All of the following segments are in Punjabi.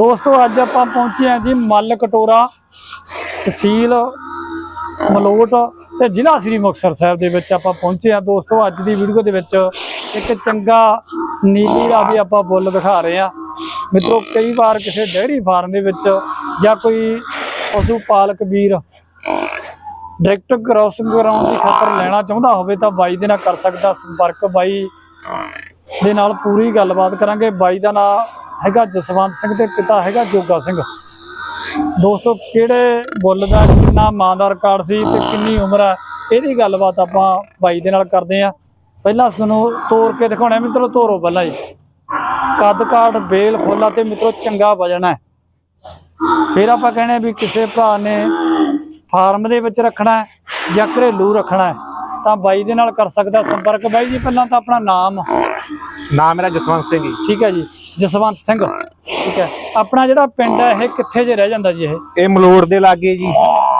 ਦੋਸਤੋ, ਅੱਜ ਆਪਾਂ ਪਹੁੰਚੇ ਹਾਂ ਜੀ ਮੱਲ ਕਟੋਰਾ, ਤਹਿਸੀਲ ਮਲੋਟ ਤੇ ਜ਼ਿਲ੍ਹਾ ਸ੍ਰੀ ਮੁਕਤਸਰ ਸਾਹਿਬ ਦੇ ਵਿੱਚ ਆਪਾਂ ਪਹੁੰਚੇ ਹਾਂ। ਦੋਸਤੋ, ਅੱਜ ਦੀ ਵੀਡੀਓ ਦੇ ਵਿੱਚ ਇੱਕ ਚੰਗਾ ਨੀਲੀ ਦਾ ਵੀ ਆਪਾਂ ਬੁੱਲ ਦਿਖਾ ਰਹੇ ਹਾਂ। ਮਿੱਤਰੋ, ਕਈ ਵਾਰ ਕਿਸੇ ਡੇਅਰੀ ਫਾਰਮ ਦੇ ਵਿੱਚ ਜਾਂ ਕੋਈ ਪਸ਼ੂ ਪਾਲਕ ਵੀਰ ਡਾਇਰੈਕਟ ਕ੍ਰਾਸਿੰਗ ਕਰਾਉਣ ਦੀ ਖਾਤਰ ਲੈਣਾ ਚਾਹੁੰਦਾ ਹੋਵੇ ਤਾਂ ਬਾਈ ਦੇ ਨਾਲ ਕਰ ਸਕਦਾ ਸੰਪਰਕ। ਬਾਈ ਦੇ ਨਾਲ ਪੂਰੀ ਗੱਲਬਾਤ ਕਰਾਂਗੇ। ਬਾਈ ਦਾ ਨਾਮ ਹੈਗਾ ਜਸਵੰਤ ਸਿੰਘ ਤੇ ਪਿਤਾ ਹੈਗਾ ਜੋਗਾ ਸਿੰਘ। ਦੋਸਤੋ, ਕਿਹੜੇ ਬੁੱਲ ਦਾ ਕਿੰਨਾ ਮਾਂ ਦਾ ਰਿਕਾਰਡ ਸੀ ਤੇ ਕਿੰਨੀ ਉਮਰ ਹੈ, ਇਹਦੀ ਗੱਲਬਾਤ ਆਪਾਂ ਬਾਈ ਦੇ ਨਾਲ ਕਰਦੇ ਆ ਪਹਿਲਾਂ ਤੁਹਾਨੂੰ ਤੋੜ ਕੇ ਦਿਖਾਉਣਾ ਮਿੱਤਰੋ, ਤੋਰੋ ਪਹਿਲਾਂ ਜੀ। ਕੱਦ ਕਾਠ ਬੇਲ ਫੁੱਲਾ ਤੇ ਮਿੱਤਰੋ, ਚੰਗਾ ਵਜਨ ਹੈ। ਫਿਰ ਆਪਾਂ ਕਹਿੰਦੇ ਵੀ ਕਿਸੇ ਭਰਾ ਨੇ ਫਾਰਮ ਦੇ ਵਿੱਚ ਰੱਖਣਾ ਜਾਂ ਘਰੇਲੂ ਰੱਖਣਾ ਤਾਂ ਬਾਈ ਦੇ ਨਾਲ ਕਰ ਸਕਦਾ ਸੰਪਰਕ। ਬਾਈ ਜੀ ਪਹਿਲਾਂ ਤਾਂ ਆਪਣਾ ਨਾਮ। ਨਾਮ ਮੇਰਾ ਜਸਵੰਤ ਸਿੰਘ ਜੀ। ਠੀਕ ਹੈ ਜੀ ਜਸਵੰਤ ਸਿੰਘ। ਠੀਕ ਹੈ। ਆਪਣਾ ਜਿਹੜਾ ਪਿੰਡ ਹੈ ਇਹ ਕਿੱਥੇ ਜੇ ਰਹਿ ਜਾਂਦਾ ਜੀ ਇਹ? ਇਹ ਮਲੋੜ ਦੇ ਲਾਗੇ ਜੀ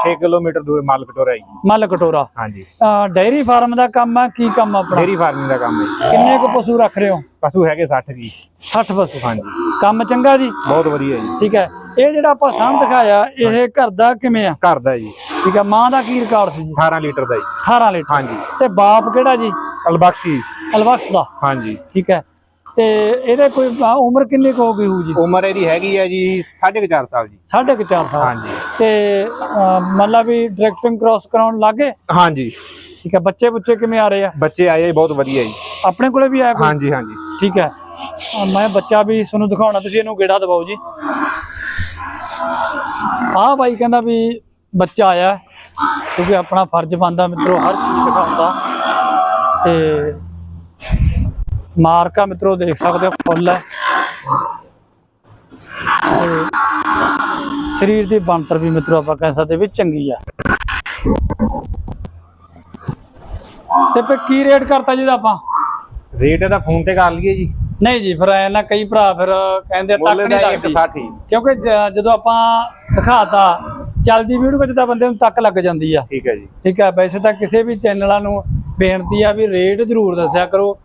6 ਕਿਲੋਮੀਟਰ ਦੂਰ ਮੱਲ ਕਟੋਰਾ ਜੀ। ਮੱਲ ਕਟੋਰਾ। ਹਾਂਜੀ। ਡਾਇਰੀ ਫਾਰਮ ਦਾ ਕੰਮ ਹੈ ਕੀ ਕੰਮ ਆ ਆਪਣਾ? ਡੇਰੀ ਫਾਰਮਿੰਗ ਦਾ ਕੰਮ ਹੈ ਕਿੰਨੇ ਕੁ ਪਸ਼ੂ ਰੱਖ ਰਹੇ ਹੋ? ਪਸ਼ੂ ਹੈਗੇ 60 ਜੀ। 60 ਪਸ਼ੂ। ਹਾਂਜੀ। ਕੰਮ ਚੰਗਾ ਜੀ? ਬਹੁਤ ਵਧੀਆ ਜੀ। ਠੀਕ ਹੈ। ਇਹ ਜਿਹੜਾ ਆਪਾਂ ਸਾਹਮ ਦਿਖਾਇਆ ਇਹ ਘਰ ਦਾ ਕਿਵੇਂ ਆ? ਘਰ ਦਾ ਜੀ। ਠੀਕ ਹੈ ਮਾਂ ਦਾ ਕੀ ਰਿਕਾਰਡ ਸੀ ਜੀ? 18 ਲੀਟਰ ਦਾ ਜੀ। 18 ਲੀਟਰ। ਹਾਂਜੀ। ਤੇ ਬਾਪ ਕਿਹੜਾ ਜੀ? ਅਲਬਖਸ਼ੀ ਅਲਵਕਸ ਦਾ? ਹਾਂਜੀ। ਠੀਕ ਹੈ। ਤੇ ਇਹਦੇ ਕੋਈ ਉਮਰ ਕਿੰਨੀ ਕੁ ਹੋ ਗਈ ਹੋਊ ਜੀ? ਉਮਰ ਇਹਦੀ ਹੈਗੀ ਹੈ ਜੀ 4.5 ਸਾਲ ਜੀ। ਸਾਢੇ ਕੁ ਚਾਰ ਸਾਲ। ਹਾਂਜੀ। ਤੇ ਲਾ ਵੀ ਡਾਇਰੈਕਟਿੰਗ ਕ੍ਰਾਸ ਕਰਾਉਣ ਲੱਗੇ? ਹਾਂਜੀ। ਠੀਕ ਹੈ ਬੱਚੇ ਬੁੱਚੇ ਕਿਵੇਂ ਆ ਰਹੇ ਆ? ਬੱਚੇ ਆਏ ਬਹੁਤ ਵਧੀਆ ਜੀ। ਆਪਣੇ ਕੋਲੇ ਵੀ ਆਇਆ ਕੋਈ? ਹਾਂਜੀ ਹਾਂਜੀ। ਠੀਕ ਹੈ। ਮੈਂ ਬੱਚਾ ਵੀ ਤੁਹਾਨੂੰ ਦਿਖਾਉਣਾ ਤੁਸੀਂ ਇਹਨੂੰ ਗੇੜਾ ਦਬਾਓ ਜੀ। ਆਹ ਬਾਈ ਕਹਿੰਦਾ ਵੀ ਬੱਚਾ ਆਇਆ ਕਿਉਂਕਿ ਆਪਣਾ ਫਰਜ਼ ਬਣਦਾ ਮਿੱਤਰੋ ਹਰ ਚੀਜ਼ ਦਿਖਾਉਣ ਦਾ ਤੇ ਮਾਰਕਾ ਮਿੱਤਰੋ ਦੇਖ ਸਕਦੇ ਹੋ ਫੁੱਲ ਹੈ। ਸਰੀਰ ਦੀ ਬਣਤਰ ਵੀ ਮਿੱਤਰੋ ਆਪਾਂ ਕਹਿ ਸਕਦੇ ਵੀ ਚੰਗੀ ਆ। ਤੇ ਫੇ ਕੀ ਰੇਟ ਕਰਤਾ ਜੀ ਦਾ ਆਪਾਂ? ਰੇਟ ਇਹਦਾ ਫੋਨ ਤੇ ਕਰ ਲਈਏ ਜੀ। ਨਹੀਂ ਜੀ ਫਿਰ ਐ ਨਾ ਕਈ ਭਰਾ ਫਿਰ ਕਹਿੰਦੇ ਤੱਕ ਨਹੀਂ ਲੱਗਦੀ। 160 ਕਿਉਂਕਿ ਜਦੋਂ ਆਪਾਂ ਦਿਖਾਤਾ ਚੱਲਦੀ ਵੀਡੀਓ ਵਿੱਚ ਤਾਂ ਬੰਦੇ ਨੂੰ ਤੱਕ ਲੱਗ ਜਾਂਦੀ ਆ। ਠੀਕ ਹੈ ਜੀ। ਠੀਕ ਹੈ ਵੈਸੇ ਤਾਂ ਕਿਸੇ ਵੀ ਚੈਨਲਾਂ ਨੂੰ ਬੇਨਤੀ ਆ ਵੀ ਰੇਟ ਜ਼ਰੂਰ ਦੱਸਿਆ ਕਰੋ।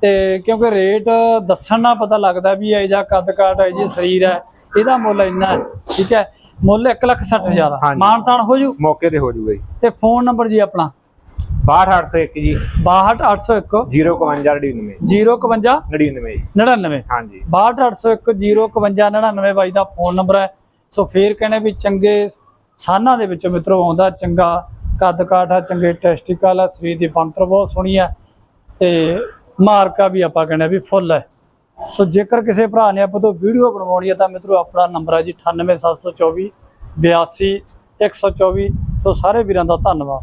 ਤੇ ਕਿਉਂਕਿ ਰੇਟ ਦੱਸਣ ਨਾਲ ਪਤਾ ਲੱਗਦਾ ਵੀ ਇਹ ਜਾਂ ਕੱਦ ਕਾਟ ਹੈ ਜੀ ਸਰੀਰ ਹੈ ਇਹਦਾ ਮੁੱਲ ਇੰਨਾ ਹੈ ਠੀਕ ਹੈ। ਮੁੱਲ 1 ਲੱਖ 60 ਹਜ਼ਾਰ ਆ। ਹਾਂਜੀ। ਮਾਨ ਤਾਨ ਹੋ ਜੂ? ਮੌਕੇ ਤੇ ਹੋ ਜੂਗਾ ਜੀ। ਤੇ ਫੋਨ ਨੰਬਰ ਜੀ ਆਪਣਾ। 62801 ਜੀ। 62801 05199 051 99 ਜੀ। 99 ਹਾਂਜੀ। 62801 ਬਾਈ ਦਾ ਫੋਨ ਨੰਬਰ ਹੈ। ਸੋ ਫੇਰ ਕਹਿੰਦੇ ਵੀ ਚੰਗੇ ਸਾਨਾਂ ਦੇ ਵਿੱਚੋਂ ਮਿੱਤਰੋ ਆਉਂਦਾ ਚੰਗਾ, ਕੱਦ ਕਾਠ ਆ, ਚੰਗੇ ਟੈਸਟੀਕਲ ਆ, ਸਰੀਰ ਦੀ ਬਣਤਰ ਬਹੁਤ ਸੋਹਣੀ ਆ ਤੇ ਮਾਰਕਾ ਵੀ ਆਪਾਂ ਕਹਿੰਦੇ ਵੀ ਫੁੱਲ ਹੈ। ਸੋ ਜੇਕਰ ਕਿਸੇ ਭਰਾ ਨੇ ਆਪਾਂ ਤੋਂ ਵੀਡੀਓ ਬਣਵਾਉਣੀ ਹੈ ਤਾਂ ਮਿੱਤਰੋ ਆਪਣਾ ਨੰਬਰ ਹੈ ਜੀ 98724 82 124 ਸੋ ਸਾਰੇ ਵੀਰਾਂ ਦਾ ਧੰਨਵਾਦ।